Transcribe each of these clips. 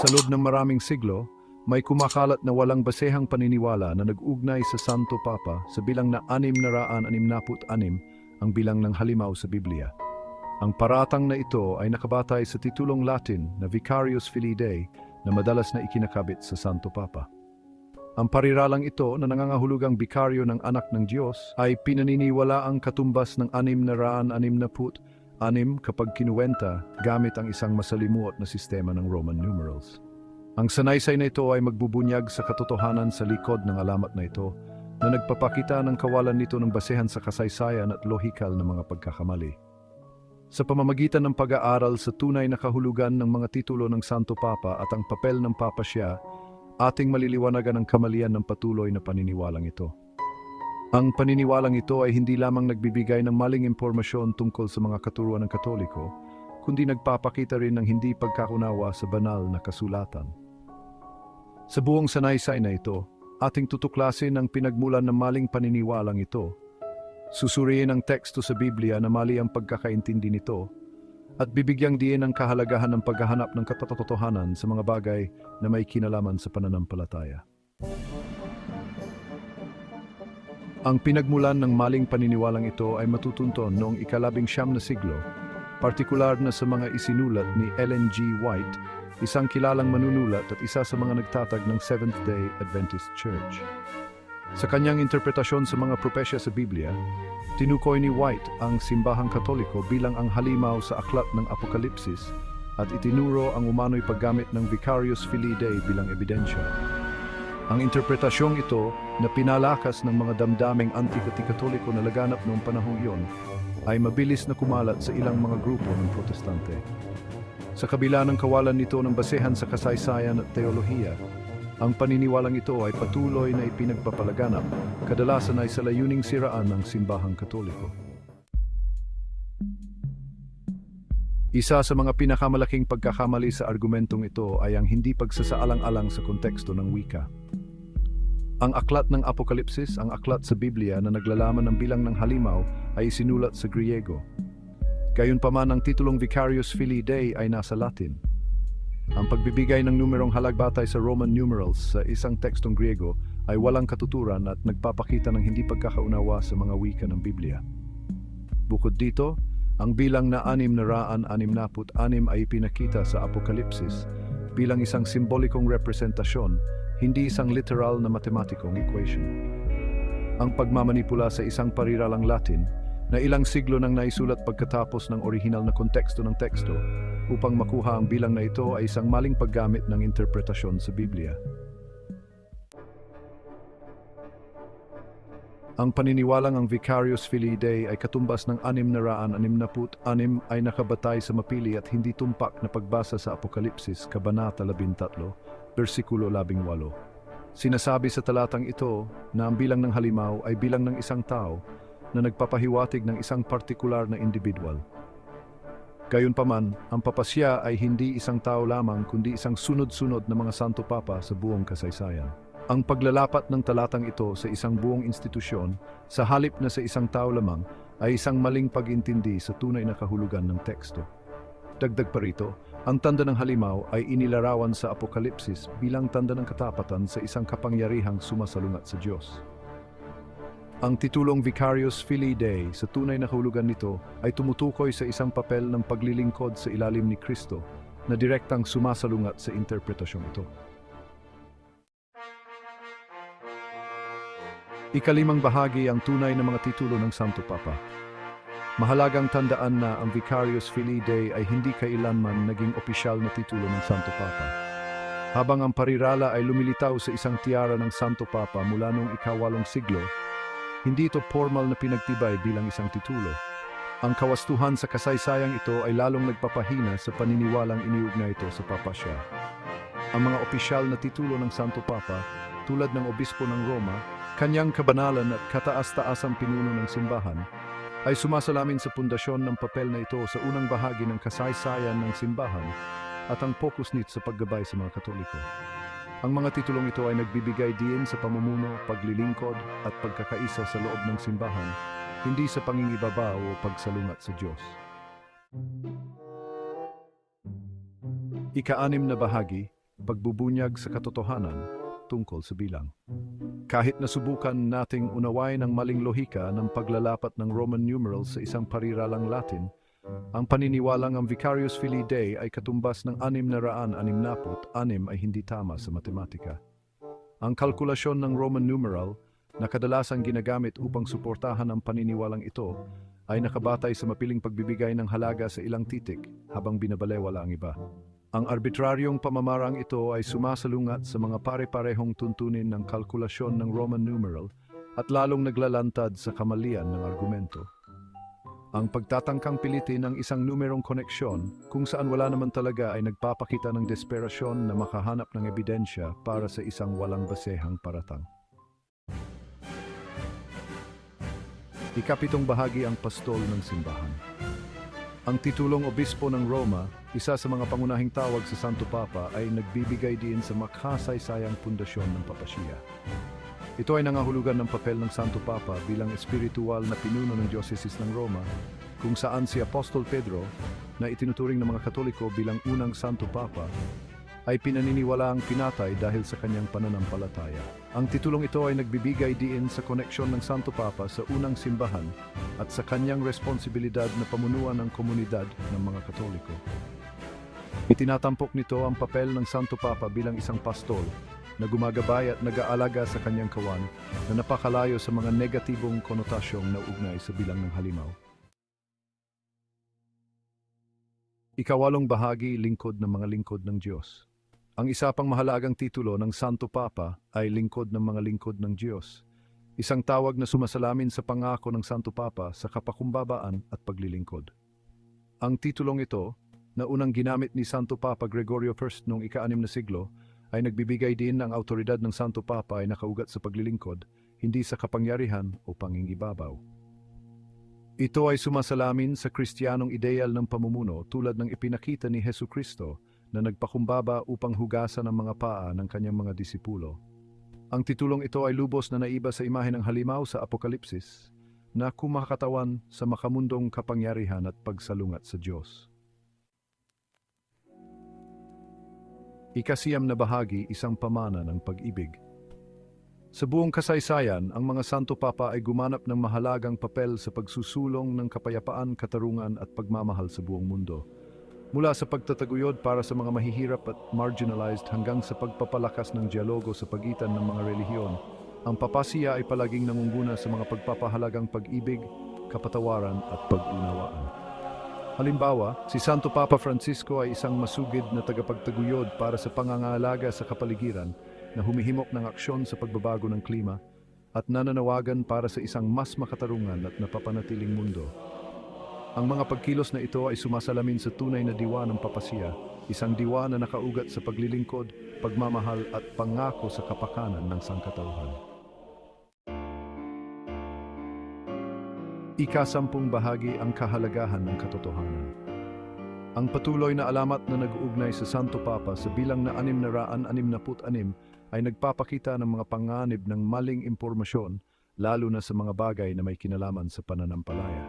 Sa loob ng maraming siglo, may kumakalat na walang basehang paniniwala na nag-ugnay sa Santo Papa sa bilang na anim na raan animnaput anim ang bilang ng halimaw sa Biblia. Ang paratang na ito ay nakabatay sa titulong Latin na Vicarius Filii Dei na madalas na ikinakabit sa Santo Papa. Ang pariralang ito na nangangahulugang bikaryo ng anak ng Diyos ay pinaniniwala ang katumbas ng anim na raan anim kapag kinuwenta gamit ang isang masalimuot na sistema ng Roman numerals. Ang sanaysay na ito ay magbubunyag sa katotohanan sa likod ng alamat na ito na nagpapakita ng kawalan nito ng basehan sa kasaysayan at lohikal na mga pagkakamali. Sa pamamagitan ng pag-aaral sa tunay na kahulugan ng mga titulo ng Santo Papa at ang papel ng Papa siya, ating maliliwanagan ang kamalian ng patuloy na paniniwalang ito. Ang paniniwalang ito ay hindi lamang nagbibigay ng maling impormasyon tungkol sa mga katuruan ng Katoliko, kundi nagpapakita rin ng hindi pagkakunawa sa banal na kasulatan. Sa buong sanaysay na ito, ating tutuklasin ang pinagmulan ng maling paniniwalang ito. Susuriin ang teksto sa Biblia na mali ang pagkakaintindi nito at bibigyang diin ang kahalagahan ng paghahanap ng katatotohanan sa mga bagay na may kinalaman sa pananampalataya. Ang pinagmulan ng maling paniniwalang ito ay matutunton noong ikalabing siyam na siglo, partikular na sa mga isinulat ni Ellen G. White, isang kilalang manunulat at isa sa mga nagtatag ng Seventh-day Adventist Church. Sa kanyang interpretasyon sa mga propesya sa Biblia, tinukoy ni White ang simbahang katoliko bilang ang halimaw sa aklat ng Apokalipsis at itinuro ang umano'y paggamit ng Vicarius Filii Dei bilang ebidensya. Ang interpretasyong ito na pinalakas ng mga damdaming anti-katoliko na laganap noong panahong iyon ay mabilis na kumalat sa ilang mga grupo ng protestante. Sa kabila ng kawalan nito ng basehan sa kasaysayan at teolohiya, ang paniniwalang ito ay patuloy na ipinagpapalaganap, kadalasan ay sa layuning siraan ng simbahang katoliko. Isa sa mga pinakamalaking pagkakamali sa argumentong ito ay ang hindi pagsasaalang-alang sa konteksto ng wika. Ang aklat ng Apokalipsis, ang aklat sa Biblia na naglalaman ng bilang ng halimaw ay isinulat sa Griego. Gayunpaman ang titulong Vicarius Filii Dei ay nasa Latin. Ang pagbibigay ng numerong halagbatay sa Roman numerals sa isang tekstong Griego ay walang katuturan at nagpapakita ng hindi pagkakaunawa sa mga wika ng Biblia. Bukod dito, ang bilang na anim na raan anim naput anim ay pinakita sa Apokalipsis bilang isang simbolikong representasyon, hindi isang literal na matematikong equation. Ang pagmamanipula sa isang pariralang Latin na ilang siglo nang naisulat pagkatapos ng orihinal na konteksto ng teksto upang makuha ang bilang na ito ay isang maling paggamit ng interpretasyon sa Biblia. Ang paniniwalang ang Vicarius Filii Dei ay katumbas ng anim na raan anim na put anim ay nakabatay sa mapili at hindi tumpak na pagbasa sa Apokalipsis, Kabanata 13, versikulo 18. Sinasabi sa talatang ito na ang bilang ng halimaw ay bilang ng isang tao na nagpapahiwatig ng isang partikular na individual. Gayunpaman, ang papasya ay hindi isang tao lamang kundi isang sunod-sunod na mga santo papa sa buong kasaysayan. Ang paglalapat ng talatang ito sa isang buong institusyon sa halip na sa isang tao lamang ay isang maling pag-intindi sa tunay na kahulugan ng teksto. Dagdag pa rito, ang tanda ng halimaw ay inilarawan sa Apokalipsis bilang tanda ng katapatan sa isang kapangyarihang sumasalungat sa Diyos. Ang titulong Vicarius Filii Dei sa tunay na kahulugan nito ay tumutukoy sa isang papel ng paglilingkod sa ilalim ni Kristo na direktang sumasalungat sa interpretasyong ito. Ikalimang bahagi ang tunay na mga titulo ng Santo Papa. Mahalagang tandaan na ang Vicarius Filii Dei ay hindi kailanman naging opisyal na titulo ng Santo Papa. Habang ang parirala ay lumilitaw sa isang tiara ng Santo Papa mula noong ikawalong siglo, hindi ito formal na pinagtibay bilang isang titulo. Ang kawastuhan sa kasaysayang ito ay lalong nagpapahina sa paniniwalang iniugnay ito sa papasya. Ang mga opisyal na titulo ng Santo Papa, tulad ng Obispo ng Roma, kanyang kabanalan at kataas-taasang pinuno ng simbahan, ay sumasalamin sa pundasyon ng papel na ito sa unang bahagi ng kasaysayan ng simbahan at ang focus nito sa paggabay sa mga Katoliko. Ang mga titulong ito ay nagbibigay diin sa pamumuno, paglilingkod at pagkakaisa sa loob ng simbahan, hindi sa pangingibaba o pagsalungat sa Diyos. Ika-anim na bahagi, pagbubunyag sa katotohanan tungkol sa bilang. Kahit nasubukan nating unawain ang maling lohika ng paglalapat ng Roman numerals sa isang pariralang Latin, ang paniniwalang ang Vicarius Filii Dei ay katumbas ng anim na raan anim naput, anim ay hindi tama sa matematika. Ang kalkulasyon ng Roman numeral na kadalasang ginagamit upang suportahan ang paniniwalang ito ay nakabatay sa mapiling pagbibigay ng halaga sa ilang titik habang binabalewala ang iba. Ang arbitraryong pamamarang ito ay sumasalungat sa mga pare-parehong tuntunin ng kalkulasyon ng Roman numeral at lalong naglalantad sa kamalian ng argumento. Ang pagtatangkang pilitin ng isang numerong koneksyon kung saan wala naman talaga ay nagpapakita ng desperasyon na makahanap ng ebidensya para sa isang walang basehang paratang. Ikapitong bahagi ang pastol ng simbahan. Ang titulong obispo ng Roma, isa sa mga pangunahing tawag sa Santo Papa ay nagbibigay din sa makasaysayang pundasyon ng papasya. Ito ay nangahulugan ng papel ng Santo Papa bilang espiritual na pinuno ng Diocese ng Roma, kung saan si Apostol Pedro, na itinuturing ng mga Katoliko bilang unang Santo Papa, ay pinaniniwalaang pinatay dahil sa kanyang pananampalataya. Ang titulong ito ay nagbibigay diin sa koneksyon ng Santo Papa sa unang simbahan at sa kanyang responsibilidad na pamunuan ng komunidad ng mga Katoliko. Itinatampok nito ang papel ng Santo Papa bilang isang pastol na gumagabay at nag-aalaga sa kanyang kawan na napakalayo sa mga negatibong konotasyong nauugnay sa bilang ng halimaw. Ikawalong bahagi, lingkod ng mga lingkod ng Diyos. Ang isa pang mahalagang titulo ng Santo Papa ay lingkod ng mga lingkod ng Diyos. Isang tawag na sumasalamin sa pangako ng Santo Papa sa kapakumbabaan at paglilingkod. Ang titulong ito, na unang ginamit ni Santo Papa Gregorio I noong ika-anim na siglo, ay nagbibigay din ng autoridad ng Santo Papa ay nakaugat sa paglilingkod, hindi sa kapangyarihan o pangingibabaw. Ito ay sumasalamin sa kristyanong ideal ng pamumuno tulad ng ipinakita ni Hesu Kristo na nagpakumbaba upang hugasan ang mga paa ng kanyang mga disipulo. Ang titulong ito ay lubos na naiba sa imahe ng halimaw sa Apokalipsis na kumakatawan sa makamundong kapangyarihan at pagsalungat sa Diyos. Ikasiyam na bahagi isang pamana ng pag-ibig. Sa buong kasaysayan, ang mga Santo Papa ay gumanap ng mahalagang papel sa pagsusulong ng kapayapaan, katarungan at pagmamahal sa buong mundo. Mula sa pagtataguyod para sa mga mahihirap at marginalized hanggang sa pagpapalakas ng dialogo sa pagitan ng mga relihiyon, ang papasiya ay palaging nangunguna sa mga pagpapahalagang pag-ibig, kapatawaran at pag-unawaan. Halimbawa, si Santo Papa Francisco ay isang masugid na tagapagtaguyod para sa pangangalaga sa kapaligiran na humihimok ng aksyon sa pagbabago ng klima at nananawagan para sa isang mas makatarungan at napapanatiling mundo. Ang mga pagkilos na ito ay sumasalamin sa tunay na diwa ng papasya, isang diwa na nakaugat sa paglilingkod, pagmamahal at pangako sa kapakanan ng sangkatauhan. Ikasampung bahagi ang kahalagahan ng katotohanan. Ang patuloy na alamat na nag-uugnay sa Santo Papa sa bilang na anim na raan anim na put anim ay nagpapakita ng mga panganib ng maling impormasyon lalo na sa mga bagay na may kinalaman sa pananampalaya.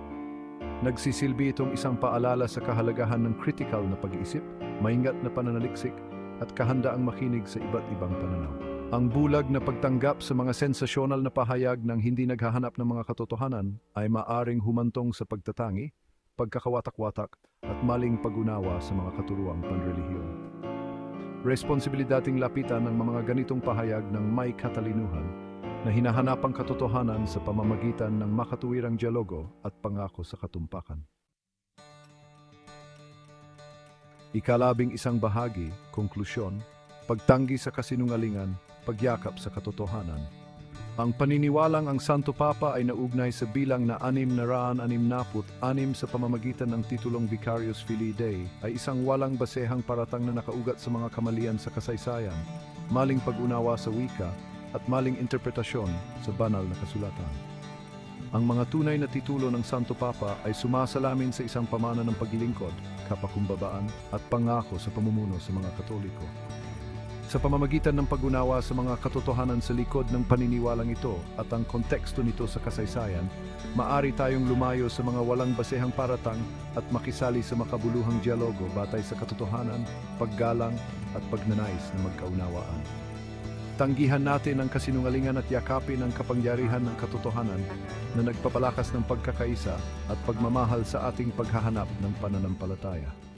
Nagsisilbi itong isang paalala sa kahalagahan ng critical na pag-iisip, maingat na pananaliksik at kahandaang makinig sa iba't ibang pananaw. Ang bulag na pagtanggap sa mga sensasyonal na pahayag ng hindi naghahanap ng mga katotohanan ay maaring humantong sa pagtatangi, pagkakawatak-watak at maling pag-unawa sa mga katuruang panrelihiyon. Responsibilidating lapitan ng mga ganitong pahayag ng may katalinuhan na hinahanapang katotohanan sa pamamagitan ng makatuwirang dialogo at pangako sa katumpakan. Ikalabing isang bahagi, konklusyon, pagtanggi sa kasinungalingan, pagyakap sa katotohanan. Ang paniniwalang ang Santo Papa ay naugnay sa bilang na anim na raan anim naput anim sa pamamagitan ng titulong Vicarius Filii Dei ay isang walang basehang paratang na nakaugat sa mga kamalian sa kasaysayan, maling pag-unawa sa wika, at maling interpretasyon sa banal na kasulatan. Ang mga tunay na titulo ng Santo Papa ay sumasalamin sa isang pamana ng paglilingkod, kapakumbabaan at pangako sa pamumuno sa mga Katoliko. Sa pamamagitan ng pag-unawa sa mga katotohanan sa likod ng paniniwalang ito at ang konteksto nito sa kasaysayan, maari tayong lumayo sa mga walang basehang paratang at makisali sa makabuluhang dialogo batay sa katotohanan, paggalang at pagnanais na magkaunawaan. Tanggihan natin ang kasinungalingan at yakapin ang kapangyarihan ng katotohanan na nagpapalakas ng pagkakaisa at pagmamahal sa ating paghahanap ng pananampalataya.